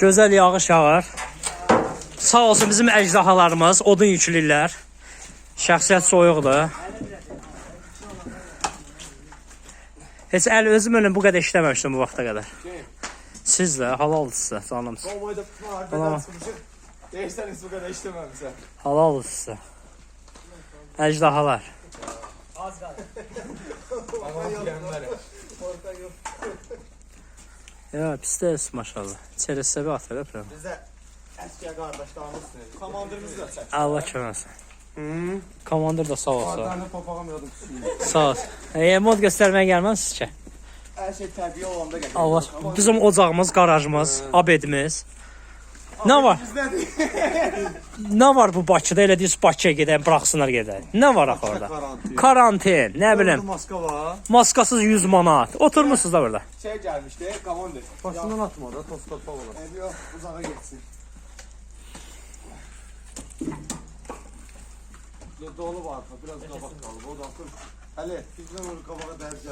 Gözəl yağış yağar. Sağ olsun bizim əcdahalarımız odun yüklürlər. Şəxsiyyət soyuqdur. Heç əl özüm önüm bu qədər işləməmişdim bu vaxta qədər. Siz də halaldır sizə, canım sıkışık. Değişseniz bu kadar işlememişler. Halaldır sizə. Əcdahalar. Ama yiyenler. Ya pis maşallah. İçəri səbə atır öpürəm. Bize eski kardeşlerimizsiniz. Komandırımız da sen. Allah köməsin. Komandır da sağ olsun. Pardon papagamıyordum. Sağ olsun. E, mod göstərməyə gəlməzsiniz ki? Her şey terbiye olanda geliyor. Allah. Bizim ocağımız, qarajımız, abedimiz. Nə var? Nə var bu Bakıda elə deyirsiniz Bakıya gedək, buraxsınlar gedək. Nə var axı orada? Karantin. Karantin, nə bilim, maska var. maskasız 100 manat. Oturmusunuz da burada. Şey gelmişti. Komandır. Başından atma da toz torpaq olur. Ev yok. Uzağa geçsin. Dolu var, biraz qabaq qalıb. O da atır. Ali. Bizden onu kabağa derece